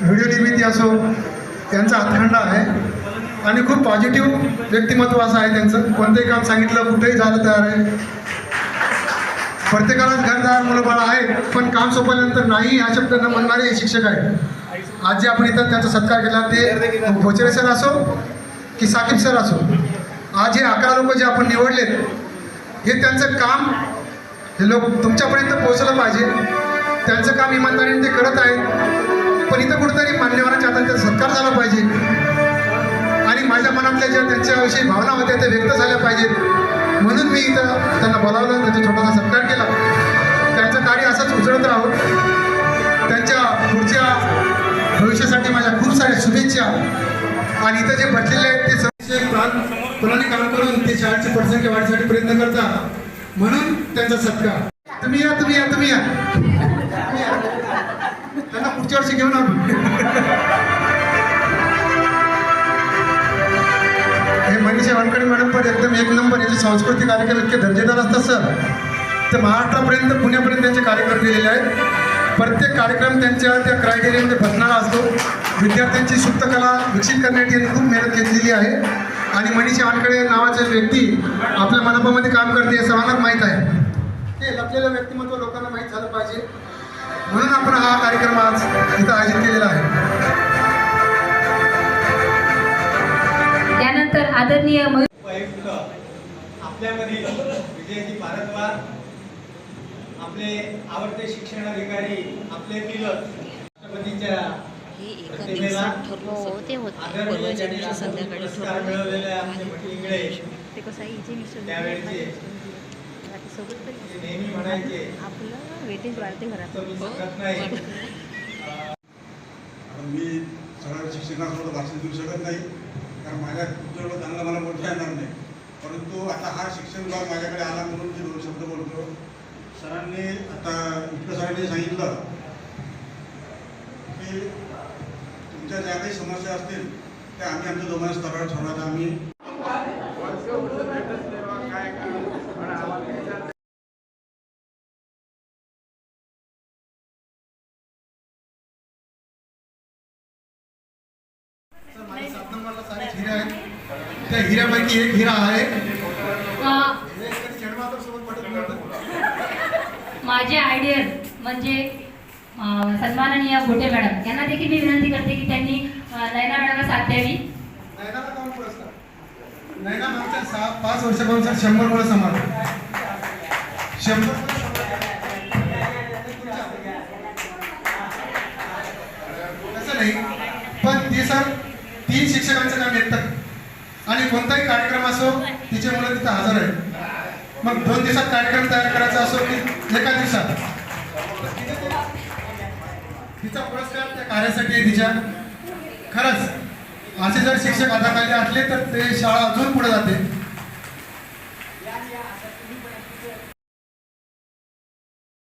Video निर्मिती असो त्यांचा हातखंडा आहे. आणि खूप पॉझिटिव्ह व्यक्तिमत्व असं आहे त्यांचं. कोणतंही काम सांगितलं कुठेही झालं तयार आहे. प्रत्येकालाच घरदार मुलंबाळ आहे पण काम सोपल्यानंतर नाही हा शब्द न म्हणणारे हे शिक्षक आहेत. आज जे आपण इथं त्यांचा सत्कार केला ते भोचरे सर असो की साकीब सर असो आज हे अकरा लोक जे आपण निवडलेत हे त्यांचं काम हे लोक तुमच्यापर्यंत पोहोचलं पाहिजे. त्यांचं काम इमानदारीने ते करत आहेत. पण इथं कुठेतरी मान्यवरांच्या हातात सत्कार झाला पाहिजे. आणि माझ्या मनातल्या ज्या त्यांच्याविषयी भावना होत्या त्या व्यक्त झाल्या पाहिजेत. म्हणून मी इथं त्यांना बोलावलं त्यांचा छोटासा सत्कार केला. त्यांचं कार्य असंच उचलत राहू त्यांच्या पुढच्या भविष्यासाठी माझ्या खूप साऱ्या शुभेच्छा. आणि इथं जे बसलेले आहेत ते सविशेष प्राण फुलाने काम करून ते शाळेची पटसंख्या वाढीसाठी प्रयत्न करतात. म्हणून त्यांचा सत्कार. तुम्ही या तुम्ही या तुम्ही या. त्यांना पुढच्या वर्षी घेऊन आपण हे मनीषा वानकडे मॅडम पण एकदम एक नंबर याचे सांस्कृतिक कार्यक्रम इतके दर्जेदार असतात सर. ते महाराष्ट्रापर्यंत पुण्यापर्यंत त्यांचे कार्यक्रम गेलेले आहेत. प्रत्येक कार्यक्रम त्यांच्या त्या क्रायटेरियामध्ये बसणारा असतो. विद्यार्थ्यांची सुप्तकला विकसित करण्यासाठी खूप मेहनत घेतलेली आहे. आणि मनीषा वानकडे नावाचे व्यक्ती आपल्या मनपामध्ये काम करते हे सर्वांनाच माहीत आहे. ते लपलेलं व्यक्तिमत्व लोकांना माहीत झालं पाहिजे. म्हणून आपण हा कार्यक्रम आज इथं आयोजित केलेला आहे. त्यानंतर आदरणीय उपायुक्त आपल्यामधील विजयजी भारद्वाज आपले आवडते शिक्षणाधिकारी आपल्यातील राष्ट्रपतीच्या हे एका प्रतिमेला दिवसात ठरलं होते होते. आदरणीय परवाच्या त्यांनी दिवशी संध्याकाळी पुरस्कार मिळवलेले आमचे मंडळीकडे ते कसं आहे इथे मिस्टर त्यावेळचे नेहमी म्हणायचे आपलं वेटेज वाढते घरात. मी सरळ नाही शिक्षकांसोबत भाषण देऊ शकत नाही. कारण माझ्या तुमच्याकडं त्यांना मला बोलता येणार नाही. परंतु आता हा शिक्षण विभाग माझ्याकडे आला म्हणून मी दोन शब्द बोलतो. सरांनी आता इतकं सरांनी सांगितलं की तुमच्या ज्या काही समस्या असतील त्या आम्ही आमच्या दोघांना स्तरावर ठरवत आम्ही सर, माझ्या सात नंबरला सारे हिरे आहेत त्या हिऱ्यापैकी एक हिरा आहे. माझे आयडियल म्हणजे सन्माननीय गोटे मॅडम. यांना देखील मी विनंती करते की त्यांनी अ, नयना मॅडमला साथ द्यावी. नयना मागच्या सहा पाच वर्षापासून सर शंभर मुलं सांभाळतो शंभर. तसं नाही पण ते सर तीन शिक्षकांचं काम येतात कोणताही कार्यक्रम असो तिचे मुलं तिथं हजर आहेत. मग दोन दिवसात कार्यक्रम तयार करायचा असो की एका दिवसात? तिचा पुरस्कार त्या कार्यासाठी आहे तिच्या. खरंच असे जर शिक्षक आता काही असले तर ते शाळा अजून पुढे जाते.